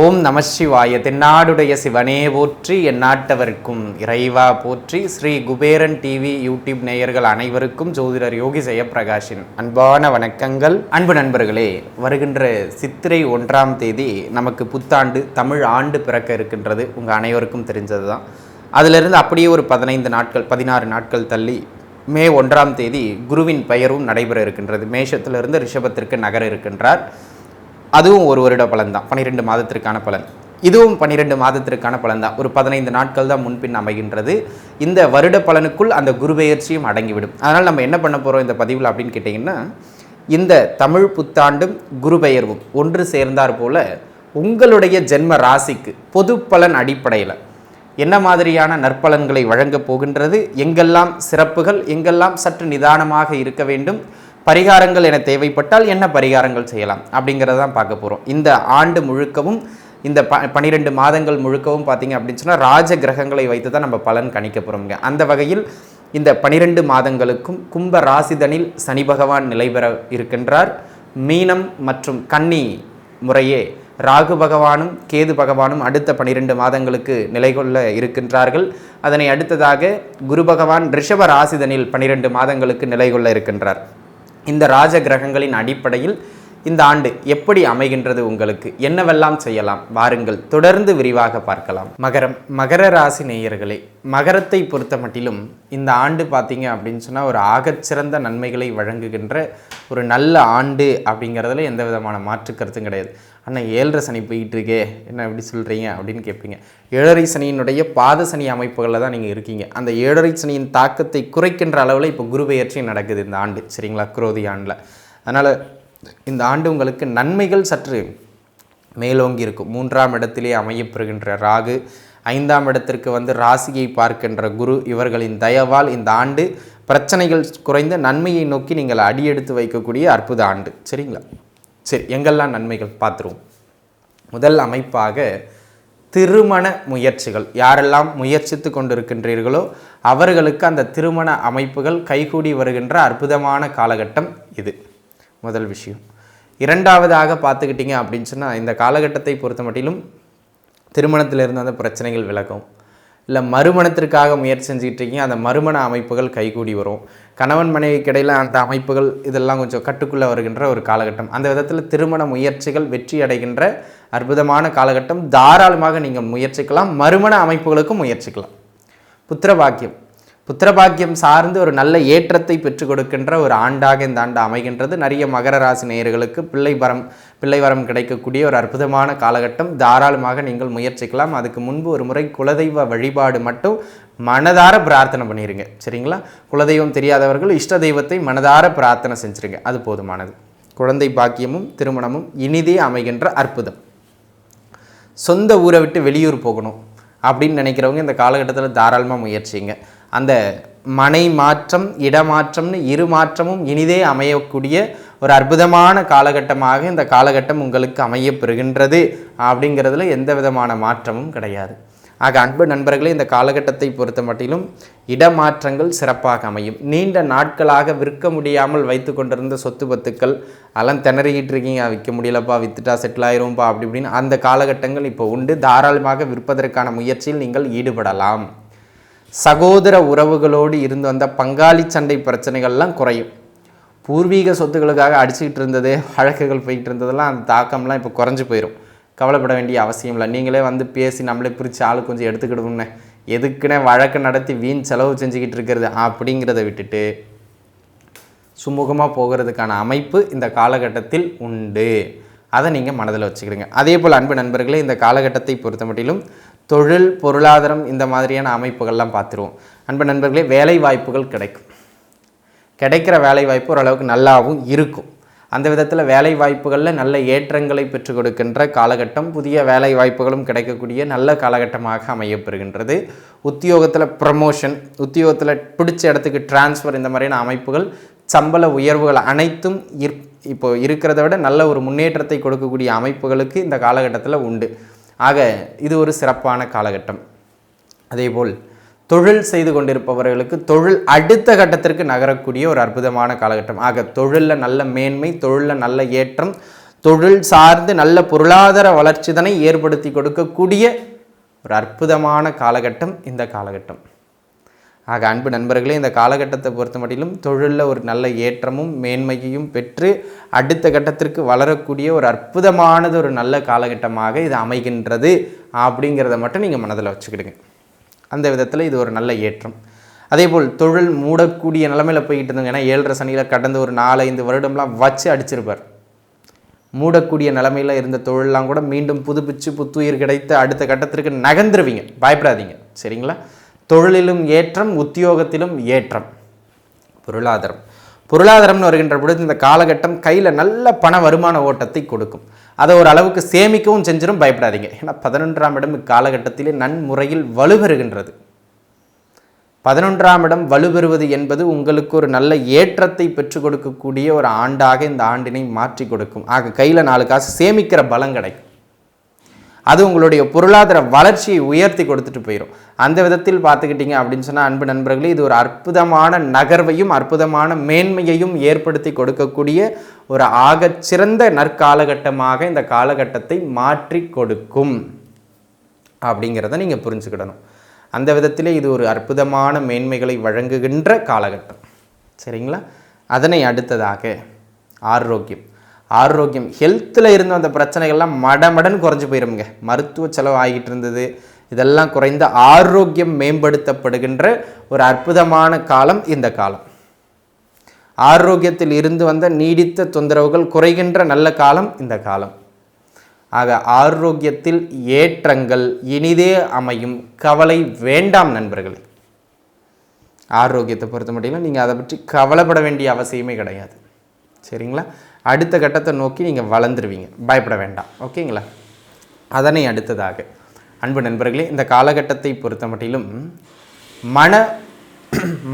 ஓம் நம சிவாய. தென்னாடுடைய சிவனே போற்றி என் நாட்டவருக்கும் இறைவா போற்றி. ஸ்ரீ குபேரன் டிவி யூடியூப் நேயர்கள் அனைவருக்கும் ஜோதிடர் யோகி ஜெயப்பிரகாஷின் அன்பான வணக்கங்கள். அன்பு நண்பர்களே வருகின்ற சித்திரை ஒன்றாம் தேதி நமக்கு புத்தாண்டு தமிழ் ஆண்டு பிறக்க இருக்கின்றது. உங்கள் அனைவருக்கும் தெரிஞ்சது தான் அதிலிருந்து அப்படியே ஒரு பதினைந்து நாட்கள் பதினாறு நாட்கள் தள்ளி மே ஒன்றாம் தேதி குருவின் பெயரும் நடைபெற இருக்கின்றது. மேஷத்திலிருந்து ரிஷபத்திற்கு நகர இருக்கின்றார். அதுவும் ஒரு வருட பலன் தான் பன்னிரெண்டு மாதத்திற்கான பலன். இதுவும் பன்னிரெண்டு மாதத்திற்கான பலன் தான் ஒரு பதினைந்து நாட்கள் தான் முன்பின் அமைகின்றது. இந்த வருட பலனுக்குள் அந்த குருபெயர்ச்சியும் அடங்கிவிடும். அதனால் நம்ம என்ன பண்ண போகிறோம் இந்த பதிவில் அப்படின்னு கேட்டிங்கன்னா இந்த தமிழ் புத்தாண்டும் குருபெயர்வும் ஒன்று சேர்ந்தார் போல உங்களுடைய ஜென்ம ராசிக்கு பொது பலன் அடிப்படையில் என்ன மாதிரியான நற்பலன்களை வழங்கப் போகின்றது? எங்கெல்லாம் சிறப்புகள் எங்கெல்லாம் சற்று நிதானமாக இருக்க வேண்டும்? பரிகாரங்கள் என தேவைப்பட்டால் என்ன பரிகாரங்கள் செய்யலாம்? அப்படிங்கிறத தான் பார்க்க போகிறோம் இந்த ஆண்டு முழுக்கவும் இந்த ப பனிரெண்டு மாதங்கள் முழுக்கவும் பார்த்தீங்க அப்படின்னு சொன்னால் ராஜ கிரகங்களை வைத்து தான் நம்ம பலன் கணிக்க போகிறோம்ங்க அந்த வகையில் இந்த பனிரெண்டு மாதங்களுக்கும் கும்ப ராசிதனில் சனி பகவான் நிலை பெற இருக்கின்றார். மீனம் மற்றும் கன்னி முறையே ராகு பகவானும் கேது பகவானும் அடுத்த பனிரெண்டு மாதங்களுக்கு நிலை கொள்ள இருக்கின்றார்கள். அதனை அடுத்ததாக குரு பகவான் ரிஷப ராசிதனில் பனிரெண்டு மாதங்களுக்கு நிலை கொள்ள இருக்கின்றார். இந்த ராஜ கிரகங்களின் அடிப்படையில் இந்த ஆண்டு எப்படி அமைகின்றது உங்களுக்கு? என்னவெல்லாம் செய்யலாம்? வாருங்கள் தொடர்ந்து விரிவாக பார்க்கலாம். மகரம் மகர ராசி நேயர்களே மகரத்தை பொறுத்த மட்டிலும் இந்த ஆண்டு பார்த்தீங்க அப்படின்னு சொன்னால் ஒரு ஆகச்சிறந்த நன்மைகளை வழங்குகின்ற ஒரு நல்ல ஆண்டு அப்படிங்கிறதுல எந்த விதமான மாற்று கருத்தும் கிடையாது. அண்ணா ஏழரை சனி போயிட்டு இருக்கே என்ன எப்படி சொல்கிறீங்க அப்படின்னு கேட்பீங்க. ஏழரை சனியினுடைய பாத சனி அமைப்புகளில் தான் நீங்கள் இருக்கீங்க. அந்த ஏழரை சனியின் தாக்கத்தை குறைக்கின்ற அளவில் இப்போ குரு பெயர்ச்சி நடக்குது இந்த ஆண்டு சரிங்களா? குரோதி ஆண்டில். அதனால் இந்த ஆண்டு உங்களுக்கு நன்மைகள் சற்று மேலோங்கி இருக்கும். மூன்றாம் இடத்திலே அமையப்பெறுகின்ற ராகு ஐந்தாம் இடத்திற்கு வந்து ராசியை பார்க்கின்ற குரு இவர்களின் தயவால் இந்த ஆண்டு பிரச்சனைகள் குறைந்த நன்மையை நோக்கி நீங்கள் அடியெடுத்து வைக்கக்கூடிய அற்புத ஆண்டு. சரிங்களா? சரி எங்கெல்லாம் நன்மைகள் பார்த்துருவோம்? முதல் அமைப்பாக திருமண முயற்சிகள். யாரெல்லாம் முயற்சித்து கொண்டிருக்கின்றீர்களோ அவர்களுக்கு அந்த திருமண அமைப்புகள் கைகூடி வருகின்ற அற்புதமான காலகட்டம் இது. முதல் விஷயம். இரண்டாவதாக பார்த்துக்கிட்டிங்க அப்படின்னு சொன்னால் இந்த காலகட்டத்தை பொறுத்த மட்டிலும் திருமணத்தில் இருந்து அந்த பிரச்சனைகள் விலகும். இல்லை மறுமணத்திற்காக முயற்சி செஞ்சுக்கிட்டு இருக்கீங்க அந்த மறுமண அமைப்புகள் கைகூடி வரும். கணவன் மனைவிக்கு இடையில் அந்த அமைப்புகள் இதெல்லாம் கொஞ்சம் கட்டுக்குள்ளே வருகின்ற ஒரு காலகட்டம். அந்த விதத்தில் திருமண முயற்சிகள் வெற்றி அடைகின்ற அற்புதமான காலகட்டம். தாராளமாக நீங்கள் முயற்சிக்கலாம் மறுமண அமைப்புகளுக்கும் முயற்சிக்கலாம். புத்திரபாக்கியம் புத்திரபாக்கியம் சார்ந்து ஒரு நல்ல ஏற்றத்தை பெற்றுக் கொடுக்கின்ற ஒரு ஆண்டாக இந்த ஆண்டு அமைகின்றது. நிறைய மகர ராசி நேயர்களுக்கு பிள்ளை வரம் பிள்ளை வரம் கிடைக்கக்கூடிய ஒரு அற்புதமான காலகட்டம். தாராளமாக நீங்கள் முயற்சிக்கலாம். அதுக்கு முன்பு ஒரு முறை குலதெய்வ வழிபாடு மட்டும் மனதார பிரார்த்தனை பண்ணிடுங்க சரிங்களா? குலதெய்வம் தெரியாதவர்கள் இஷ்ட தெய்வத்தை மனதார பிரார்த்தனை செஞ்சுருங்க. அது போதுமானது. குழந்தை பாக்கியமும் திருமணமும் இனிதே அமைகின்ற அற்புதம். சொந்த ஊரை விட்டு வெளியூர் போகணும் அப்படின்னு நினைக்கிறவங்க இந்த காலகட்டத்தில் தாராளமாக முயற்சிங்க. அந்த மனை மாற்றம் இடமாற்றம்னு இரு மாற்றமும் இனிதே அமையக்கூடிய ஒரு அற்புதமான காலகட்டமாக இந்த காலகட்டம் உங்களுக்கு அமையப்பெறுகின்றது அப்படிங்கிறதுல எந்த விதமான மாற்றமும் கிடையாது. ஆக அன்பு நண்பர்களே இந்த காலகட்டத்தை பொறுத்த மட்டிலும் இடமாற்றங்கள் சிறப்பாக அமையும். நீண்ட நாட்களாக விற்க முடியாமல் வைத்து கொண்டிருந்த சொத்து பத்துக்கள் அதெல்லாம் திணறிக்கிட்டு இருக்கீங்க விற்க முடியலப்பா வித்துட்டா செட்டில் ஆயிரும்ப்பா அப்படி இப்படின்னு அந்த காலகட்டங்கள் இப்போ உண்டு. தாராளமாக விற்பதற்கான முயற்சியில் நீங்கள் ஈடுபடலாம். சகோதர உறவுகளோடு இருந்து வந்த பங்காளி சண்டை பிரச்சனைகள்லாம் குறையும். பூர்வீக சொத்துக்களுக்காக அடிச்சுக்கிட்டு இருந்தது வழக்குகள் போய்கிட்டு இருந்ததெல்லாம் அந்த தாக்கம்லாம் இப்போ குறைஞ்சி போயிடும் கவலைப்பட வேண்டிய அவசியம் இல்லை. நீங்களே வந்து பேசி நம்மளே பிரித்து ஆளு கொஞ்சம் எடுத்துக்கிடுவோம்னே எதுக்குன்னே வழக்கு நடத்தி வீண் செலவு செஞ்சுக்கிட்டு இருக்கிறது அப்படிங்கிறத விட்டுட்டு சுமூகமாக போகிறதுக்கான அமைப்பு இந்த காலகட்டத்தில் உண்டு. அதை நீங்கள் மனதில் வச்சுக்கிடுங்க அதே போல் அன்பு நண்பர்களே இந்த காலகட்டத்தை பொறுத்த மட்டிலும் தொழில் பொருளாதாரம் இந்த மாதிரியான அமைப்புகள்லாம் பார்த்துருவோம். அன்பு நண்பர்களே வேலை வாய்ப்புகள் கிடைக்கும். கிடைக்கிற வேலை வாய்ப்பு ஓரளவுக்கு நல்லாவும் இருக்கும். அந்த விதத்தில் வேலை வாய்ப்புகளில் நல்ல ஏற்றங்களை பெற்றுக் கொடுக்கின்ற காலகட்டம் புதிய வேலை வாய்ப்புகளும் கிடைக்கக்கூடிய நல்ல காலகட்டமாக அமையப்பெறுகின்றது. உத்தியோகத்தில் ப்ரமோஷன் உத்தியோகத்தில் பிடிச்ச இடத்துக்கு டிரான்ஸ்ஃபர் இந்த மாதிரியான அமைப்புகள் சம்பள உயர்வுகள் அனைத்தும் இர் இப்போ இருக்கிறத விட நல்ல ஒரு முன்னேற்றத்தை கொடுக்கக்கூடிய அமைப்புகளுக்கு இந்த காலகட்டத்தில் உண்டு. ஆக இது ஒரு சிறப்பான காலகட்டம். அதேபோல் தொழில் செய்து கொண்டிருப்பவர்களுக்கு தொழில் அடுத்த கட்டத்திற்கு நகரக்கூடிய ஒரு அற்புதமான காலகட்டம். ஆக தொழிலில் நல்ல மேன்மை தொழிலில் நல்ல ஏற்றம் தொழில் சார்ந்து நல்ல பொருளாதார வளர்ச்சிதனை ஏற்படுத்தி கொடுக்கக்கூடிய ஒரு அற்புதமான காலகட்டம் இந்த காலகட்டம். ஆக அன்பு நண்பர்களே இந்த காலகட்டத்தை பொறுத்த மட்டிலும் தொழிலில் ஒரு நல்ல ஏற்றமும் மேன்மையையும் பெற்று அடுத்த கட்டத்திற்கு வளரக்கூடிய ஒரு அற்புதமானது ஒரு நல்ல காலகட்டமாக இது அமைகின்றது அப்படிங்கிறத மட்டும் நீங்கள் மனதில் வச்சுக்கிடுங்க. அந்த விதத்தில் இது ஒரு நல்ல ஏற்றம். அதே போல் தொழில் மூடக்கூடிய நிலமையில் போய்கிட்டு இருந்தாங்க ஏன்னா ஏழரை சனியில் கடந்த ஒரு நாலஞ்சு வருடம்லாம் வச்சு அடிச்சிருப்பார். மூடக்கூடிய நிலமையில் இருந்த தொழிலெலாம் கூட மீண்டும் புதுப்பிச்சு புத்துயிர் கிடைத்து அடுத்த கட்டத்திற்கு நகர்ந்துருவீங்க. பயப்படாதீங்க. சரிங்களா? தொழிலிலும் ஏற்றம் உத்தியோகத்திலும் ஏற்றம். பொருளாதாரம். பொருளாதாரம்னு வருகின்ற பொழுது இந்த காலகட்டம் கையில் நல்ல பண வருமான ஓட்டத்தை கொடுக்கும். அதை ஒரு அளவுக்கு சேமிக்கவும் செஞ்சிடும் பயப்படாதீங்க. ஏன்னா பதினொன்றாம் இடம் இக்காலகட்டத்திலே நன்முறையில் வலுப்பெறுகின்றது பதினொன்றாம் இடம் வலுப்பெறுவது என்பது உங்களுக்கு ஒரு நல்ல ஏற்றத்தை பெற்றுக் கொடுக்கக்கூடிய ஒரு ஆண்டாக இந்த ஆண்டினை மாற்றி கொடுக்கும். ஆக கையில் நாலு காசு சேமிக்கிற பலம் கிடைக்கும். அது உங்களுடைய பொருளாதார வளர்ச்சியை உயர்த்தி கொடுத்துட்டு போயிடும் அந்த விதத்தில் பார்த்துக்கிட்டிங்க அப்படின்னு சொன்னால் அன்பு நண்பர்களே இது ஒரு அற்புதமான நகர்வையும் அற்புதமான மேன்மையையும் ஏற்படுத்தி கொடுக்கக்கூடிய ஒரு ஆகச்சிறந்த நற்காலகட்டமாக இந்த காலகட்டத்தை மாற்றி கொடுக்கும் அப்படிங்கிறத நீங்கள் புரிஞ்சுக்கிடணும். அந்த விதத்திலே இது ஒரு அற்புதமான மேன்மைகளை வழங்குகின்ற காலகட்டம். சரிங்களா? அதனை அடுத்ததாக ஆரோக்கியம். ஆரோக்கியம் ஹெல்த்தில் இருந்த அந்த பிரச்சனைகள்லாம் மடமடன் குறைஞ்சி போயிருங்க மருத்துவ செலவு ஆகிட்டு இருந்தது. இதெல்லாம் குறைந்த ஆரோக்கியம் மேம்படுத்தப்படுகின்ற ஒரு அற்புதமான காலம் இந்த காலம். ஆரோக்கியத்தில் இருந்து வந்த நீடித்த தொந்தரவுகள் குறைகின்ற நல்ல காலம் இந்த காலம். ஆக ஆரோக்கியத்தில் ஏற்றங்கள் இனிதே அமையும். கவலை வேண்டாம் நண்பர்களே. ஆரோக்கியத்தை பொறுத்த மட்டும் நீங்கள் அதை பற்றி கவலைப்பட வேண்டிய அவசியமே கிடையாது. சரிங்களா? அடுத்த கட்டத்தை நோக்கி நீங்கள் வளர்ந்துருவீங்க. பயப்பட வேண்டாம். ஓகேங்களா? அதனை அடுத்ததாக. அன்பு நண்பர்களே இந்த காலகட்டத்தை பொறுத்த மட்டிலும் மன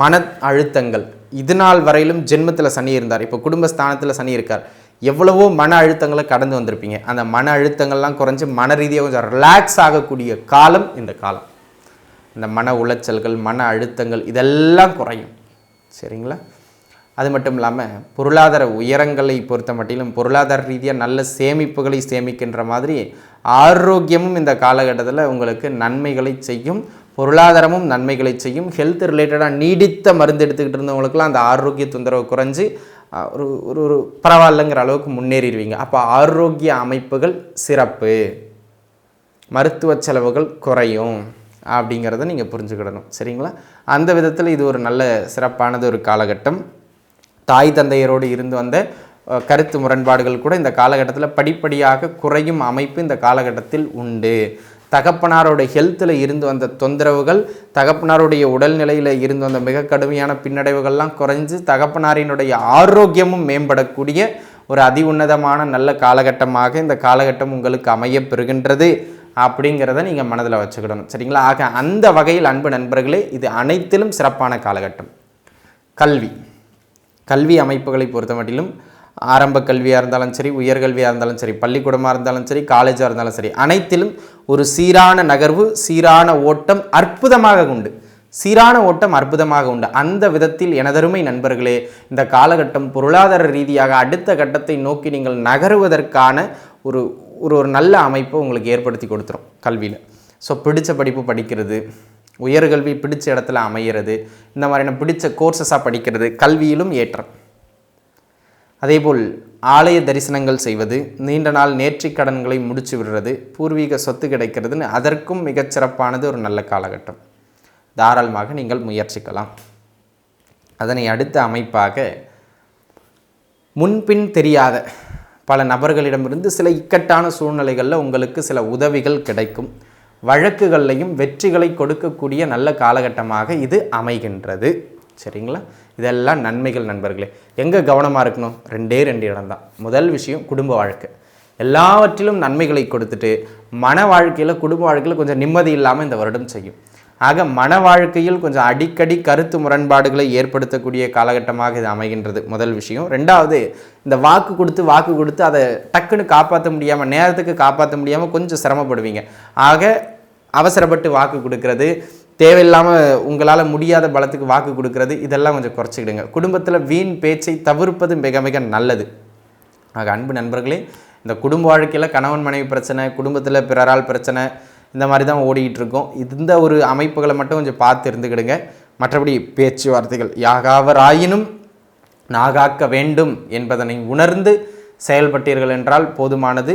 மன அழுத்தங்கள் இது நாள் வரையிலும் ஜென்மத்தில் சனி இருந்தார். இப்போ குடும்பஸ்தானத்தில் சனி இருக்கார். எவ்வளவோ மன அழுத்தங்களை கடந்து வந்திருப்பீங்க. அந்த மன அழுத்தங்கள்லாம் குறைஞ்சி மன ரீதியாக கொஞ்சம் ரிலாக்ஸ் ஆகக்கூடிய காலம் இந்த காலம். இந்த மன உளைச்சல்கள் மன அழுத்தங்கள் இதெல்லாம் குறையும். சரிங்களா? அது மட்டும் இல்லாமல் பொருளாதார உயரங்களை பொறுத்த மட்டிலும் பொருளாதார ரீதியாக நல்ல சேமிப்புகளை சேமிக்கின்ற மாதிரி ஆரோக்கியமும் இந்த காலகட்டத்தில் உங்களுக்கு நன்மைகளை செய்யும் பொருளாதாரமும் நன்மைகளை செய்யும் ஹெல்த் ரிலேட்டடாக நீடித்த மருந்து எடுத்துக்கிட்டு இருந்தவங்களுக்குலாம் அந்த ஆரோக்கிய தொந்தரவு குறைஞ்சி ஒரு ஒரு ஒரு பரவாயில்லைங்கிற அளவுக்கு முன்னேறிடுவீங்க. அப்போ ஆரோக்கிய அமைப்புகள் சிறப்பு. மருத்துவ செலவுகள் குறையும் அப்படிங்கிறத நீங்கள் புரிஞ்சுக்கிடணும். சரிங்களா? அந்த விதத்தில் இது ஒரு நல்ல சிறப்பானது ஒரு காலகட்டம். தாய் தந்தையரோடு இருந்து வந்த கருத்து முரண்பாடுகள் கூட இந்த காலகட்டத்தில் படிப்படியாக குறையும் அமைப்பு இந்த காலகட்டத்தில் உண்டு. தகப்பனாரோட ஹெல்த்தில் இருந்து வந்த தொந்தரவுகள் தகப்பனாருடைய உடல்நிலையில் இருந்து வந்த மிக கடுமையான பின்னடைவுகள்லாம் குறைஞ்சு தகப்பனாரினுடைய ஆரோக்கியமும் மேம்படக்கூடிய ஒரு அதி உன்னதமான நல்ல காலகட்டமாக இந்த காலகட்டம் உங்களுக்கு அமைய பெறுகின்றது அப்படிங்கிறத நீங்கள் மனதில் வச்சுக்கிடணும். சரிங்களா? ஆக அந்த வகையில் அன்பு நண்பர்களே இது அனைத்திலும் சிறப்பான காலகட்டம். கல்வி. கல்வி அமைப்புகளை பொறுத்த மட்டிலும் ஆரம்ப கல்வியாக இருந்தாலும் சரி உயர்கல்வியாக இருந்தாலும் சரி பள்ளிக்கூடமாக இருந்தாலும் சரி காலேஜாக இருந்தாலும் சரி அனைத்திலும் ஒரு சீரான நகர்வு சீரான ஓட்டம் அற்புதமாக உண்டு. சீரான ஓட்டம் அற்புதமாக உண்டு. அந்த விதத்தில் எனதருமை நண்பர்களே இந்த காலகட்டம் பொருளாதார ரீதியாக அடுத்த கட்டத்தை நோக்கி நீங்கள் நகருவதற்கான ஒரு ஒரு ஒரு நல்ல அமைப்பை உங்களுக்கு ஏற்படுத்தி கொடுத்துரும் கல்வியில். ஸோ பிடித்த படிப்பு படிக்கிறது உயர்கல்வி பிடிச்ச இடத்துல அமையிறது இந்த மாதிரியான பிடிச்ச கோர்சஸாக படிக்கிறது கல்வியிலும் ஏற்றம். அதேபோல் ஆலய தரிசனங்கள் செய்வது நீண்ட நாள் நேர்ற்றி கடன்களை முடிச்சு விடுறது பூர்வீக சொத்து கிடைக்கிறதுன்னு அதற்கும் மிகச்சிறப்பானது ஒரு நல்ல காலகட்டம். தாராளமாக நீங்கள் முயற்சிக்கலாம். அதனை அடுத்த அமைப்பாக முன்பின் தெரியாத பல நபர்களிடமிருந்து சில இக்கட்டான சூழ்நிலைகளில் உங்களுக்கு சில உதவிகள் கிடைக்கும். வழக்குகள்லையும் வெற்றிகளை கொடுக்கக்கூடிய நல்ல காலகட்டமாக இது அமைகின்றது. சரிங்களா? இதெல்லாம் நன்மைகள் நண்பர்களே. எங்கே கவனமாக இருக்கணும்? ரெண்டே ரெண்டு இடம் தான் முதல் விஷயம் குடும்ப வாழ்க்கை. எல்லாவற்றிலும் நன்மைகளை கொடுத்துட்டு மன வாழ்க்கையில் குடும்ப வாழ்க்கையில் கொஞ்சம் நிம்மதி இல்லாமல் இந்த வருடம் செய்யும். ஆக மன வாழ்க்கையில் கொஞ்சம் அடிக்கடி கருத்து முரண்பாடுகளை ஏற்படுத்தக்கூடிய காலகட்டமாக இது அமைகின்றது. முதல் விஷயம். ரெண்டாவது இந்த வாக்கு கொடுத்து வாக்கு கொடுத்து அதை டக்குன்னு காப்பாற்ற முடியாமல் நேரத்துக்கு காப்பாற்ற முடியாமல் கொஞ்சம் சிரமப்படுவீங்க. ஆக அவசரப்பட்டு வாக்கு கொடுக்கறது தேவையில்லாமல் உங்களால் முடியாத பலத்துக்கு வாக்கு கொடுக்கறது இதெல்லாம் கொஞ்சம் குறைச்சிக்கிடுங்க. குடும்பத்தில் வீண் பேச்சை தவிர்ப்பது மிக மிக நல்லது. ஆக அன்பு நண்பர்களே இந்த குடும்ப வாழ்க்கையில் கணவன் மனைவி பிரச்சனை குடும்பத்தில் பிறரால் பிரச்சனை இந்த மாதிரி தான் ஓடிக்கிட்டு இருக்கோம். இந்த ஒரு அமைப்புகளை மட்டும் கொஞ்சம் பார்த்து இருந்துக்கிடுங்க. மற்றபடி பேச்சுவார்த்தைகள். யாகாவராயினும் நாகாக்க வேண்டும் என்பதனை உணர்ந்து செயல்பட்டீர்கள் என்றால் போதுமானது.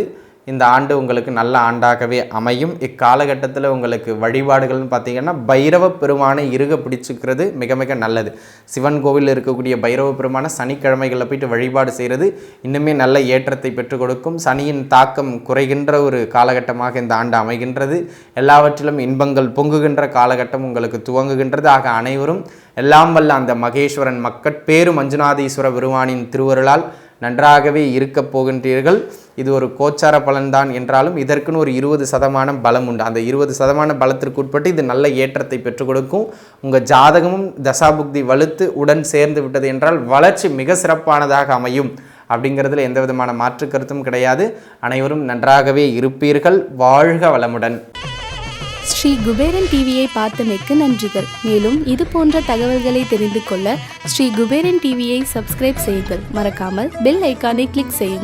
இந்த ஆண்டு உங்களுக்கு நல்ல ஆண்டாகவே அமையும். இக்காலகட்டத்தில் உங்களுக்கு வழிபாடுகள்னு பார்த்தீங்கன்னா பைரவ பெருமானை இருக பிடிச்சிக்கிறது மிக மிக நல்லது. சிவன் கோவிலில் இருக்கக்கூடிய பைரவ பெருமானை சனிக்கிழமைகளில் போயிட்டு வழிபாடு செய்கிறது இன்னுமே நல்ல ஏற்றத்தை பெற்றுக் கொடுக்கும். சனியின் தாக்கம் குறைகின்ற ஒரு காலகட்டமாக இந்த ஆண்டு அமைகின்றது. எல்லாவற்றிலும் இன்பங்கள் பொங்குகின்ற காலகட்டம் உங்களுக்கு துவங்குகின்றது. ஆக அனைவரும் எல்லாம் வல்ல அந்த மகேஸ்வரன் மக்கட்பேரு மஞ்சுநாதீஸ்வர பெருமானின் திருவருளால் நன்றாகவே இருக்கப் போகின்றீர்கள். இது ஒரு கோச்சார பலன்தான் என்றாலும் இதற்குன்னு ஒரு இருபது சதமானம் பலம் உண்டு. அந்த இருபது சதமான பலத்திற்கு உட்பட்டு இது நல்ல ஏற்றத்தை பெற்றுக் கொடுக்கும். உங்கள் ஜாதகமும் தசாபுக்தி வலுத்து உடன் சேர்ந்து விட்டது என்றால் வளர்ச்சி மிக சிறப்பானதாக அமையும். அப்படிங்கிறதுல எந்த விதமான மாற்று கருத்தும் கிடையாது. அனைவரும் நன்றாகவே இருப்பீர்கள். வாழ்க வளமுடன். ஸ்ரீ குபேரன் டிவியை பார்த்தமைக்கு நன்றிகள். மேலும் இது போன்ற தகவல்களை தெரிந்து கொள்ள ஸ்ரீ குபேரன் டிவியை சப்ஸ்கிரைப் செய்யுங்கள். மறக்காமல் பெல் ஐக்கானை கிளிக் செய்யுங்கள்.